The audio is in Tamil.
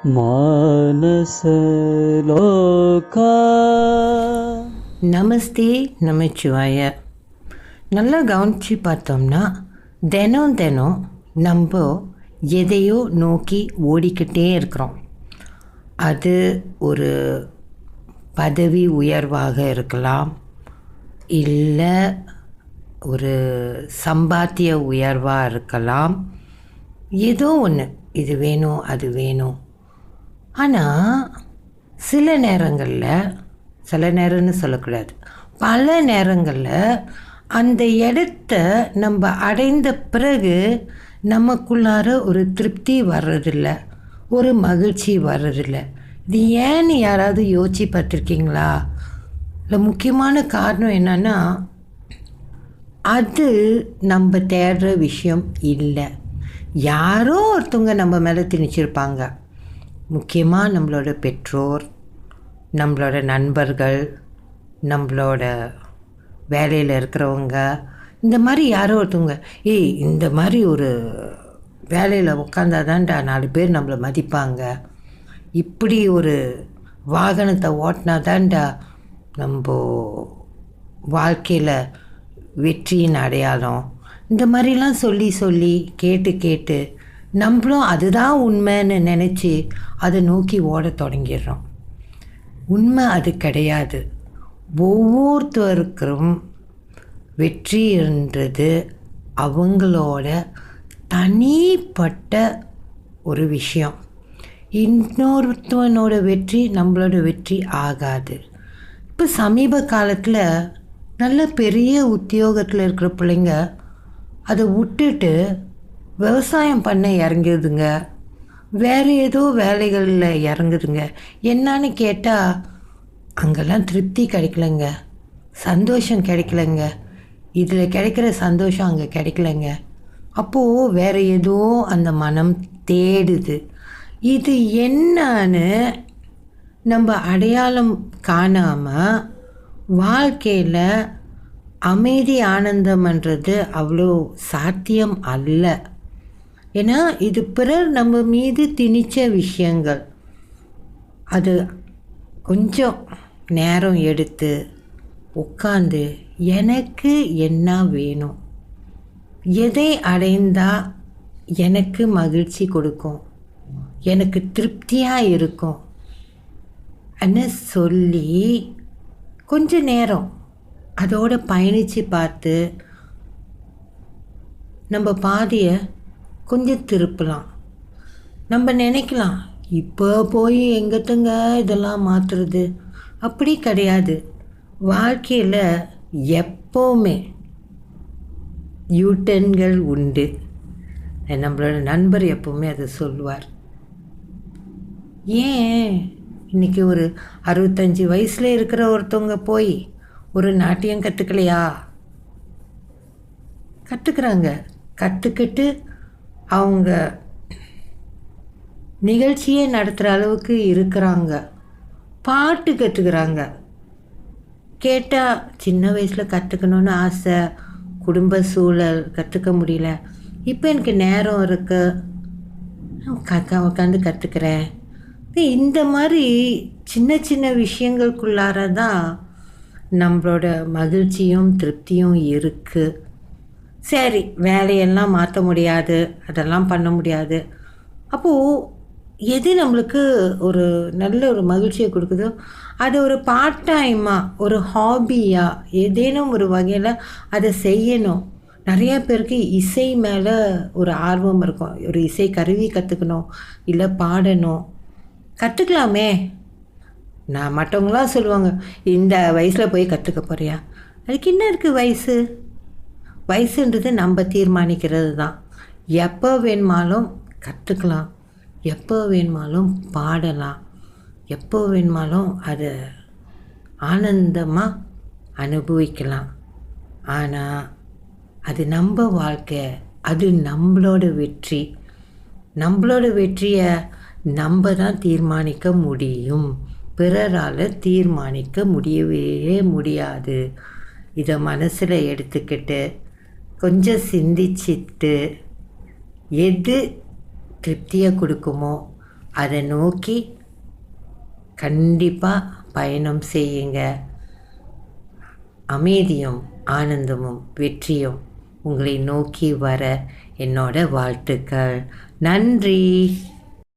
மானசலோகா நமஸ்தே நமச்சிவாய நல்லா கவனித்து பார்த்தோம்னா தினம் தினம் நம்ம எதையோ நோக்கி ஓடிக்கிட்டே இருக்கிறோம் அது ஒரு பதவி உயர்வாக இருக்கலாம் இல்லை ஒரு சம்பாத்திய உயர்வாக இருக்கலாம் ஏதோ ஒன்று இது வேணும் அது வேணும் ஆனால் சில நேரங்களில் சில நேரம்னு சொல்லக்கூடாது. பல நேரங்களில் அந்த இடத்த நம்ம அடைந்த பிறகு நமக்குள்ளார ஒரு திருப்தி வர்றதில்ல ஒரு மகிழ்ச்சி வர்றதில்ல. இது ஏன்னு யாராவது யோசிச்சு பார்த்துருக்கீங்களா இல்லை முக்கியமான காரணம் என்னன்னா அது நம்ம தேடுற விஷயம் இல்லை. யாரோ ஒருத்தவங்க நம்ம மேலே திணிச்சிருப்பாங்க. முக்கியமாக நம்மளோட பெற்றோர் நம்மளோட நண்பர்கள் நம்மளோட வேலையில் இருக்கிறவங்க இந்த மாதிரி யாரோ ஒருத்தவங்க ஏய் இந்த மாதிரி ஒரு வேலையில் உட்காந்தாதான்டா நாலு பேர் நம்மளை மதிப்பாங்க. இப்படி ஒரு வாகனத்தை ஓட்டினாதான்டா நம்ம வாழ்க்கையில் வெற்றியின் அடையாளம். இந்த மாதிரிலாம் சொல்லி சொல்லி கேட்டு கேட்டு நம்மளும் அதுதான் உண்மைன்னு நினச்சி அதை நோக்கி ஓடத் தொடங்கிடுறோம். உண்மை அது கிடையாது. ஒவ்வொருத்தருக்கும் வெற்றின்றது அவங்களோட தனிப்பட்ட ஒரு விஷயம். இன்னொருத்தவனோட வெற்றி நம்மளோட வெற்றி ஆகாது. இப்போ சமீப காலத்தில் நல்ல பெரிய உத்தியோகத்தில் இருக்கிற பிள்ளைங்க அதை விட்டுட்டு விவசாயம் பண்ண இறங்குதுங்க. வேறு ஏதோ வேலைகளில் இறங்குதுங்க. என்னன்னு கேட்டால் அங்கெல்லாம் திருப்தி கிடைக்கலங்க. சந்தோஷம் கிடைக்கலங்க. இதில் கிடைக்கிற சந்தோஷம் அங்கே கிடைக்கலங்க. அப்போது வேறு ஏதோ அந்த மனம் தேடுது. இது என்னன்னு நம்ம அடையாளம் காணாமல் வாழ்க்கையில் அமைதி ஆனந்தம்ன்றது அவ்வளோ சாத்தியம் அல்ல. ஏன்னா இது பிறர் நம்ம மீது திணிச்ச விஷயங்கள். அது கொஞ்சம் நேரம் எடுத்து உட்காந்து எனக்கு என்ன வேணும்? எதை அடைந்தால் எனக்கு மகிழ்ச்சி கொடுக்கும்? எனக்கு திருப்தியாக இருக்கும்? அன்னு சொல்லி கொஞ்ச நேரம் அதோடு பயணித்து பார்த்து நம்ம பாதையை கொஞ்சம் திருப்பலாம். நம்ம நினைக்கலாம் இப்போ போய் எங்கத்துங்க இதெல்லாம் மாற்றுறது அப்படி கிடையாது. வாழ்க்கையில் எப்போவுமே யூட்டன்கள் உண்டு. நம்மளோட நண்பர் எப்போவுமே அதை சொல்லுவார். ஏன்? இன்றைக்கி ஒரு அறுபத்தஞ்சி வயசில் இருக்கிற ஒருத்தவங்க போய் ஒரு நாட்டியம் கற்றுக்கலையா கற்றுக்குறாங்க கற்றுக்கிட்டு அவங்க நிகழ்ச்சியே நடத்துகிற அளவுக்கு இருக்கிறாங்க. பாட்டு கற்றுக்குறாங்க கேட்டால் சின்ன வயசில் கற்றுக்கணுன்னு ஆசை. குடும்ப சூழல் கற்றுக்க முடியல. இப்போ எனக்கு நேரம் இருக்குது கக்கா உட்காந்து கற்றுக்கிறேன் இந்த மாதிரி சின்ன சின்ன விஷயங்களுக்குள்ளார தான் நம்மளோட மகிழ்ச்சியும் திருப்தியும் இருக்குது சரி வேலையெல்லாம் மாற்ற முடியாது அதெல்லாம் பண்ண முடியாது. அப்போது எது நம்மளுக்கு ஒரு நல்ல ஒரு மகிழ்ச்சியை கொடுக்குதோ அது ஒரு பார்ட் டைமாக ஒரு ஹாபியாக ஏதேனும் ஒரு வகையில் அதை செய்யணும். நிறைய பேருக்கு இசை மேலே ஒரு ஆர்வம் இருக்கும். ஒரு இசை கருவி கற்றுக்கணும் இல்லை பாடணும். கற்றுக்கலாமே நான் மற்றவங்களாம் சொல்லுவாங்க இந்த வயசில் போய் கற்றுக்க போறியா? அதுக்கு என்ன இருக்குது வயசு? வயசுன்றது நம்ம தீர்மானிக்கிறது தான் எப்போ வேணுமாலும் கற்றுக்கலாம் எப்போ வேணுமாலும் பாடலாம். எப்போ வேணுமாலும் அதை ஆனந்தமாக அனுபவிக்கலாம். ஆனால் அது நம்ம வாழ்க்கை அது நம்மளோட வெற்றி. நம்மளோட வெற்றியை நம்ம தான் தீர்மானிக்க முடியும். பிறரால் தீர்மானிக்க முடியவே முடியாது. இதை மனசில் எடுத்துக்கிட்டு கொஞ்சம் சிந்திச்சிட்டு எது திருப்தியை கொடுக்குமோ அதை நோக்கி கண்டிப்பாக பயணம் செய்யுங்க. அமைதியும் ஆனந்தமும் வெற்றியும் உங்களை நோக்கி வர என்னோட வாழ்த்துக்கள். நன்றி!